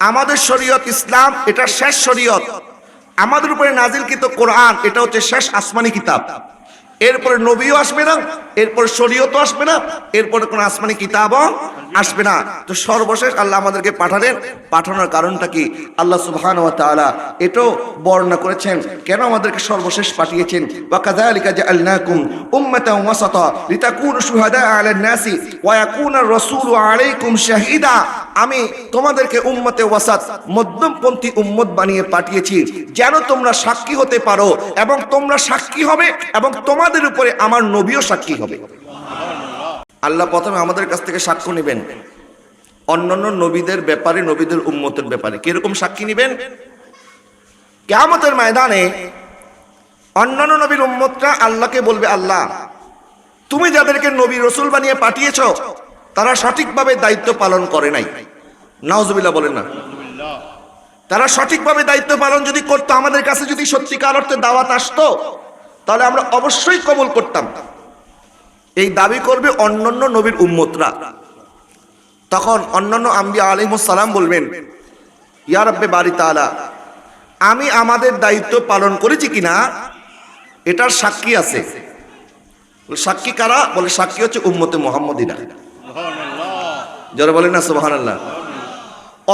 আমাদের শরীয়ত ইসলাম, এটা শেষ শরীয়ত। আমাদের উপরে নাজিলকৃত কোরআন, এটা হচ্ছে শেষ আসমানি কিতাব। এরপরে নবীও আসবে না, এরপরে শরীয়তও আসবে না, এরপরে কোনো আসমানি কিতাবও আসবে না। তো সর্বশেষ আল্লাহ আমাদেরকে পাঠালেন। পাঠানোর কারণটা কি? আল্লাহ সুবহান ওয়া তাআলা এটাও বর্ণনা করেছেন। কেন আমাদেরকে সর্বশেষ পাঠিয়েছেন? ওয়া কাযালিকা জাআলনাকুম উম্মাতান ওয়াসাতা লিতাকুনু শুহাদা আলান নাসি ওয়া ইয়াকুনা রাসূলু আলাইকুম শাহিদা। আমি তোমাদেরকে উম্মতে ওয়াসাত, মধ্যমপন্থী উম্মত বানিয়ে পাঠিয়েছি। যেন তোমরা সাক্ষী হতে পারো এবং তোমরা সাক্ষী হবে এবং তোমাদের উপরে আমার নবীও সাক্ষী হবে। আল্লাহ প্রথমে আমাদের কাছ থেকে সাক্ষ্য নেবেন। অন্যান্য নবীদের ব্যাপারে, নবীদের উম্মতের ব্যাপারে। কীরকম সাক্ষী নেবেন? কেয়ামতের ময়দানে অন্যান্য নবীর উম্মতরা আল্লাহকে বলবে, আল্লাহ, তুমি যাদেরকে নবী রসুল বানিয়ে পাঠিয়েছ, তারা সঠিকভাবে দায়িত্ব পালন করে নাই। নাউজুবিল্লাহ বলেন না। তারা সঠিকভাবে দায়িত্ব পালন যদি করতো, আমাদের কাছে যদি সত্যিকার অর্থে দাওয়াত আসতো তাহলে আমরা অবশ্যই কবল করতাম। এই দাবি করবে অন্যান্য নবীর উম্মতরা। তখন অন্যান্য আম্বিয়া আলিমুসালাম বলবেন ইয়া রব্বে বাড়ি তাআলা আমি আমাদের দায়িত্ব পালন করেছি কিনা? এটার সাক্ষী আছে। সাক্ষী কারা? বলে সাক্ষী হচ্ছে উম্মতে মোহাম্মদিনা যারা বলেন না সুবাহান আল্লাহ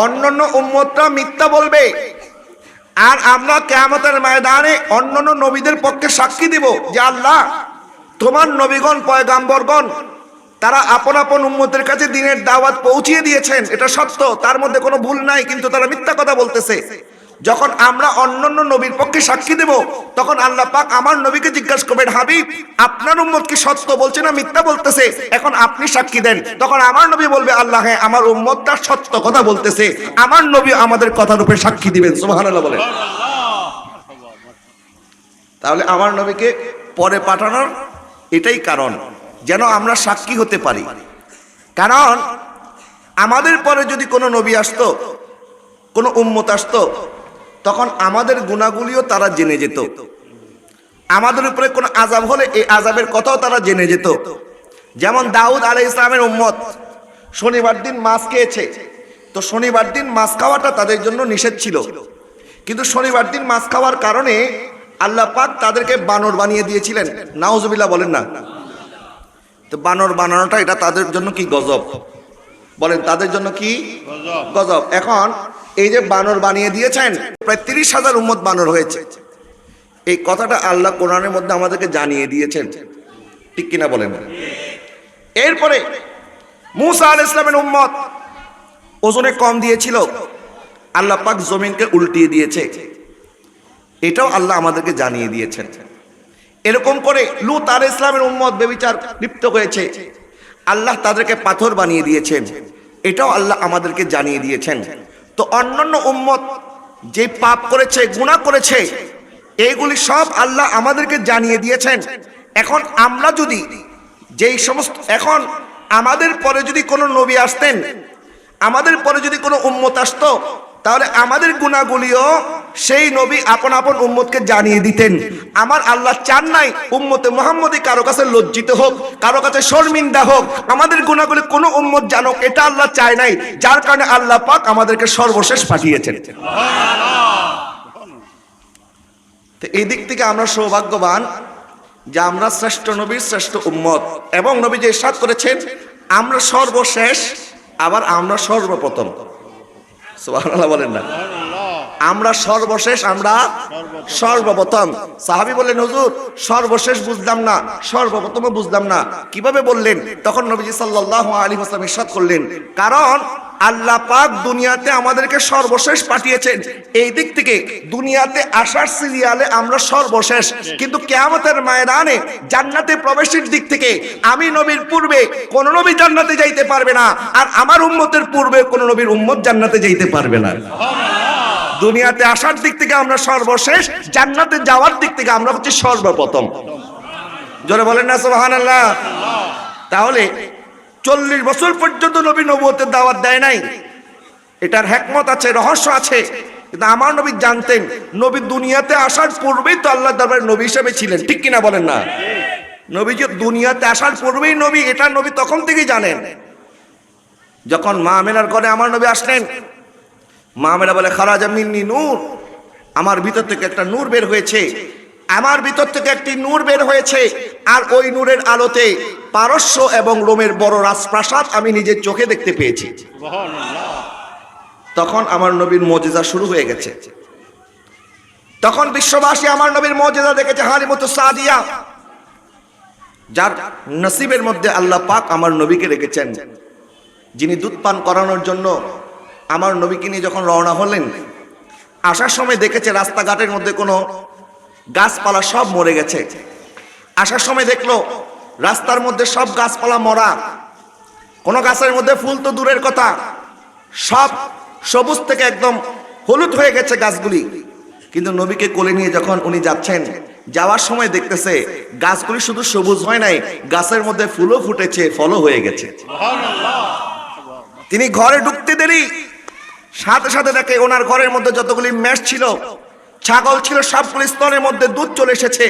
অন্যান্য উম্মতরা মিথ্যা বলবে। আর আমরা কেয়ামতের ময়দানে অন্য নবীদের পক্ষে সাক্ষী দিব যে আল্লাহ, তোমার নবীগণ, পয়গাম্বরগণ, তারা আপন আপন উম্মতের কাছে দিনের দাওয়াত পৌঁছিয়ে দিয়েছেন। এটা সত্য, তার মধ্যে কোনো ভুল নাই, কিন্তু তারা মিথ্যা কথা বলতেছে। যখন আমরা অন্যান্য নবীর পক্ষে সাক্ষী দেব, তখন আল্লাহ পাক আমার নবীকে জিজ্ঞাসা করবেন, হাবিব, আপনার উম্মত কি সত্য বলছে না মিথ্যা বলতেছে? এখন আপনি সাক্ষী দেন। তখন আমার নবী বলবে, আল্লাহ হ্যাঁ আমার উম্মতটা সত্য কথা বলতেছে। আমার নবী আমাদের কথার উপরে সাক্ষী দিবেন, সুবহানাল্লাহ বলেন। তাহলে আমার নবীকে পরে পাঠানোর এটাই কারণ, যেন আমরা সাক্ষী হতে পারি। কারণ, আমাদের পরে যদি কোনো নবী আসতো, কোনো উম্মত আসতো তখন আমাদের গুণাগুলিও তারা জেনে যেত। আমাদের উপরে কোনো আজাব হলে এই আজাবের কথাও তারা জেনে যেত। যেমন দাউদ আলাই ইসলামের উম্মত শনিবার দিন মাছ খেয়েছে। তো শনিবার দিন মাছ খাওয়াটা তাদের জন্য নিষেধ ছিল। কিন্তু শনিবার দিন মাছ খাওয়ার কারণে আল্লাহ পাক তাদেরকে বানর বানিয়ে দিয়েছিলেন। নাউজুবিল্লাহ বলেন না। তো বানর বানানোটা এটা তাদের জন্য কি গজব? বলেন তাদের জন্য কি? গজব। এখন এই যে বানর বানিয়ে দিয়েছেন, প্রায় তিরিশ হাজার উম্মত বানর হয়েছে। এই কথাটা আল্লাহ কোরআনের মধ্যে আমাদেরকে জানিয়ে দিয়েছেন। ঠিক কিনা বলেন? এরপরে মুসা আল ইসলামের উম্মত ওজনে কম দিয়েছিল, আল্লাহ পাক জমিনকে উল্টিয়ে দিয়েছে। এটাও আল্লাহ আমাদেরকে জানিয়ে দিয়েছেন। এরকম করে লুত আল ইসলামের উম্মত বেবিচার লিপ্ত হয়েছে, আল্লাহ তাদেরকে পাথর বানিয়ে দিয়েছেন। এটাও আল্লাহ আমাদেরকে জানিয়ে দিয়েছেন। তো অন্যান্য উম্মত যে পাপ করেছে গুণা করেছে, এইগুলি সব আল্লাহ আমাদেরকে জানিয়ে দিয়েছেন। এখন আমরা যদি যেই সমস্ত এখন আমাদের পরে যদি কোনো নবী আসতেন, আমাদের পরে যদি কোনো উম্মত আসতো, তাহলে আমাদের গুণাগুলিও সেই নবী আপন আপন উম্মতকে জানিয়ে দিতেন, আমার আল্লাহ চান নাই উম্মতে মোহাম্মদী কারও কাছে লজ্জিত হোক, কারও কাছে শর্মিন্দা হোক। আমাদের গুণাগুলি কোনো উম্মত জানুক এটা আল্লাহ চায় নাই। যার কারণে আল্লাহ পাক আমাদেরকে সর্বশেষ পাঠিয়েছেন। তো এই দিক থেকে আমরা সৌভাগ্যবান যে আমরা শ্রেষ্ঠ নবীর শ্রেষ্ঠ উম্মত এবং নবী যে সাত করেছেন, আমরা সর্বশেষ, আবার আমরা সর্বপ্রথম। বলেন না। আমরা সর্বশেষ, আমরা সর্বপ্রথম। সাহাবি বললেন, হুজুর, সর্বশেষ বুঝলাম না, সর্বপ্রথম বুঝলাম না। কীভাবে বললেন? তখন নবীজি সাল্লাল্লাহু আলাইহি ওয়াসাল্লাম ইরশাদ করলেন, কারণ আল্লাহ পাক দুনিয়াতে আমাদেরকে সর্বশেষ পাঠিয়েছেন। এই দিক থেকে দুনিয়াতে আসার সিরিয়ালে আমরা সর্বশেষ। কিন্তু কেয়ামতের ময়দানে জান্নাতে প্রবেশের দিক থেকে আমি নবীর পূর্বে কোন নবী জান্নাতে যাইতে পারবে না। আর আমার উম্মতের পূর্বে কোন নবীর উম্মত জান্নাতে যাইতে পারবে না। দুনিয়াতে আসার দিক থেকে আমরা সর্বশেষ, জান্নাতে যাওয়ার দিক থেকে আমরা হচ্ছে সর্বপ্রথম। জোরে বলেন না, সুবহানাল্লাহ। তাহলে চল্লিশ বছর পর্যন্ত নবী নবুয়তের দাওয়াত দেয় নাই। এটার হ্যাকমত আছে, রহস্য আছে। কিন্তু আমার নবী জানতেন, নবী দুনিয়াতে আসার পূর্বেই তো আল্লাহ দরবারে নবী হিসেবে ছিলেন। ঠিক কিনা বলেন না? নবী যে দুনিয়াতে আসার পূর্বেই নবী, এটা নবী তখন থেকেই জানেন। যখন মা আমেনার ঘরে আমার নবী আসলেন মা মেরা বলে, খারাজা মিন্নি, নূর। আমার ভিতর থেকে একটা নূর বের হয়েছে। আমার ভিতর থেকে একটি নূর বের হয়েছে। আর ওই নূরের আলোতে পারস্য এবং রোমের বড় রাজপ্রাসাদ আমি নিজের চোখে দেখতে পেয়েছি। তখন আমার নবীর মজেজা শুরু হয়ে গেছে। তখন বিশ্ববাসী আমার নবীর মজেজা দেখেছে, হালিমতো সাদিয়া। যার নসিবের মধ্যে আল্লাহ পাক আমার নবীকে রেখেছেন। যিনি দুধ পান করানোর জন্য আমার নবীকে নিয়ে যখন রওনা হলেন আসার সময় দেখেছে রাস্তাঘাটের মধ্যে কোনো গাছপালা সব মরে গেছে। আসার সময় দেখল রাস্তার মধ্যে সব গাছপালা মরা। কোনো গাছের মধ্যে ফুল তো দূরের কথা সব সবুজ থেকে একদম হলুদ হয়ে গেছে গাছগুলি। কিন্তু নবীকে কোলে নিয়ে যখন উনি যাচ্ছেন যাওয়ার সময় দেখতেছে গাছগুলি শুধু সবুজ হয় নাই গাছের মধ্যে ফুলও ফুটেছে ফলও হয়ে গেছে। তিনি ঘরে ঢুকতে দেরি সাথে সাথে দেখে ওনার ঘরের মধ্যে যতগুলি মেষ ছিল, ছাগল ছিল, সবগুলি স্তরের মধ্যে দুধ চলে এসেছে।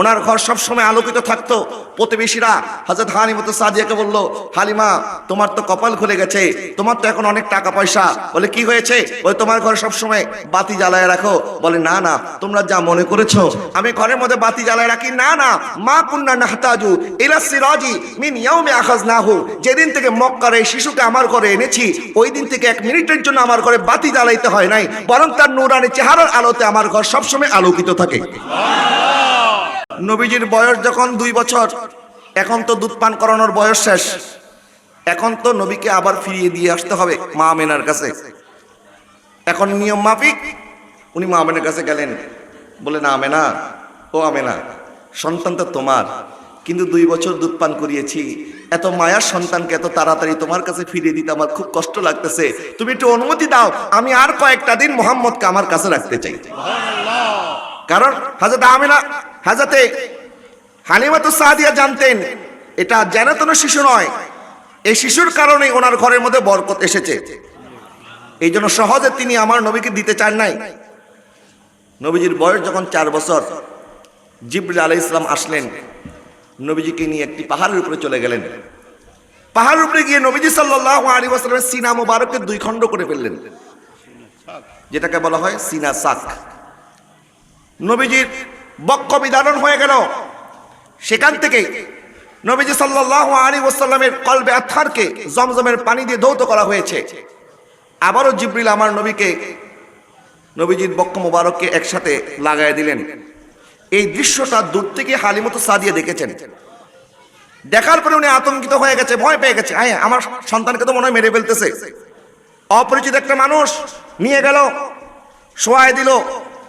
ওনার ঘর সবসময় আলোকিত থাকতো। প্রতিবেশীরা হাজরত হালিমতো সাদিয়াকে বলল, হালিমা, তোমার তো কপাল খুলে গেছে। তোমার তো এখন অনেক টাকা পয়সা। বলে, কি হয়েছে? ওই তোমার ঘরে সবসময় বাতি জ্বালায় রাখো। বলে, না না, তোমরা যা মনে করেছ, আমি ঘরের মধ্যে বাতি জ্বালায় রাখি। না না, মা কুন্না নাহতাজু ইলা সিরাজি মিন ইয়াউমি আখাজনাহু। যেদিন থেকে মক্কার এই শিশুকে আমার ঘরে এনেছি, ওই দিন থেকে এক মিনিটের জন্য আমার ঘরে বাতি জ্বালাইতে হয় নাই, বরং তার নূরানি চেহারার আলোতে আমার ঘর সবসময় আলোকিত থাকে। নবীজির বয়স যখন দুই বছর এখন তো দুধ পান করানোর বয়স শেষ। এখন তো নবীকে আবার ফিরিয়ে দিয়ে আসতে হবে মা মেনার কাছে। এখন নিয়ম মাফিক উনি মা আমেনার কাছে গেলেন। বলে না আমেনা ও আমেনা সন্তান তো তোমার কিন্তু দুই বছর দুধ পান করিয়েছি। এত মায়ার সন্তানকে এত তাড়াতাড়ি তোমার কাছে ফিরিয়ে দিতে আমার খুব কষ্ট লাগতেছে। তুমি একটু অনুমতি দাও আমি আর কয়েকটা দিন মোহাম্মদকে আমার কাছে রাখতে চাই। কারণ হাজরত আমিনা হাজরতে হালিমাতু সাদিয়া জানতেন, এটা জানাতন শিশু নয়। এই শিশুর কারণে ওনার ঘরের মধ্যে বরকত এসেছে। এই জন্য সহজে তিনি আমার নবীকে দিতে চান নাই। নবীজির বয়স যখন চার বছর, জিবরিল আলাই ইসলাম আসলেন। নবীজিকে নিয়ে একটি পাহাড়ের উপরে চলে গেলেন। পাহাড়ের উপরে গিয়ে নবীজি সাল্লাহ আলী আসলামের সিনা মোবারককে দুই খণ্ড করে ফেললেন, যেটাকে বলা হয় সিনা সাক। নবীজির বক্ষ বিধারণ হয়ে গেল। সেখান থেকে নবীজি সাল্লাহ আলী ওসাল্লামের কলবে আথারকে জমজমের পানি দিয়ে ধৌত করা হয়েছে। আবারও জিব্রিল আমার নবীকে, নবীজির বক্ষ মোবারককে একসাথে লাগাই দিলেন। এই দৃশ্যটা দূর থেকে হালিমতো সাদিয়ে দেখেছেন। দেখার পরে উনি আতঙ্কিত হয়ে গেছে, ভয় পেয়ে গেছে। হ্যাঁ আমার সন্তানকে তো মনে হয় মেরে ফেলতেছে। অপরিচিত একটা মানুষ নিয়ে গেল শোয়াই দিল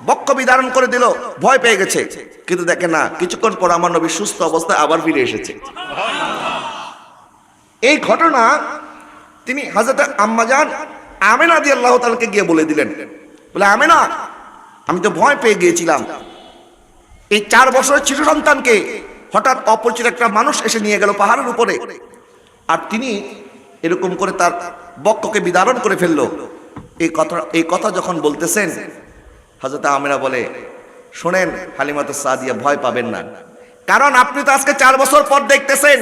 বক্ষ বিধারণ করে দিল, ভয় পেয়ে গেছে। কিন্তু দেখে না, কিছুক্ষণ পর আমার নবী সুস্থ অবস্থায় আবার ফিরে এসেছে। এই ঘটনা তিনি হাজরত আম্মাজান আমেনা দিয়ে আল্লাহ তালকে গিয়ে বলে দিলেন। বলে, আমেনা, আমি তো ভয় পেয়ে গিয়েছিলাম। এই চার বছরের শিশু সন্তানকে হঠাৎ অপরিচিত একটা মানুষ এসে নিয়ে গেল পাহাড়ের উপরে। আর তিনি এরকম করে তার বক্ষকে বিদারণ করে ফেলল। এই কথা এই কথা যখন বলতেছেন হাজরত আমেরা বলে, শোনেন হালিমাত সাদিয়া, ভয় পাবেন না। কারণ আপনি তো আজকে চার বছর পর দেখতেছেন,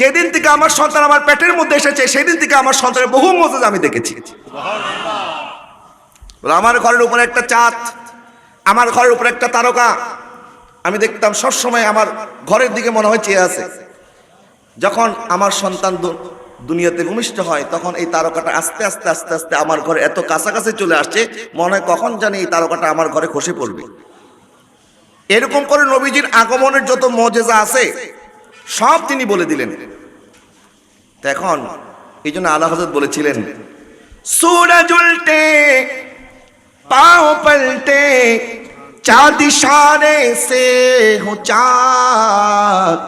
যেদিন থেকে আমার সন্তান আমার পেটের মধ্যে এসেছে, সেদিন থেকে আমার সন্তানের বহু মজেজ আমি দেখেছি। আমার ঘরের উপরে একটা চাঁদ, আমার ঘরের উপরে একটা তারকা। আমি দেখতাম সবসময় আমার ঘরের দিকে মনে হয় চেয়ে আছে। যখন আমার সন্তান দুনিয়াতে ভূমিষ্ঠ হয় তখন এই তারকাটা আস্তে আস্তে আস্তে আস্তে আমার ঘরে এত কাছাকাছি চলে আসছে মনে হয় কখন জানি এই তারকাটা আমার ঘরে খসে পড়বে এরকম করে নবীজির আগমনের যত মজেজা আছে সব তিনি বলে দিলেন তো এখন এই জন্য আল্লাহ হজরত বলেছিলেন सूरज उल्टे पाँव पलटे चाँद इशारे से हो चाँद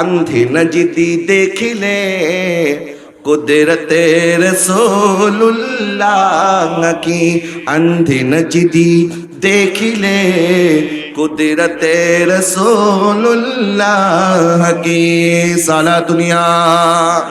আন্ধি নজদি দেখিলে কুদরতে রসোল্লাহ কি আন্ধি নজদি দেখিলে কুদরতে রসোল্লাহ কি সালা দুনিয়া।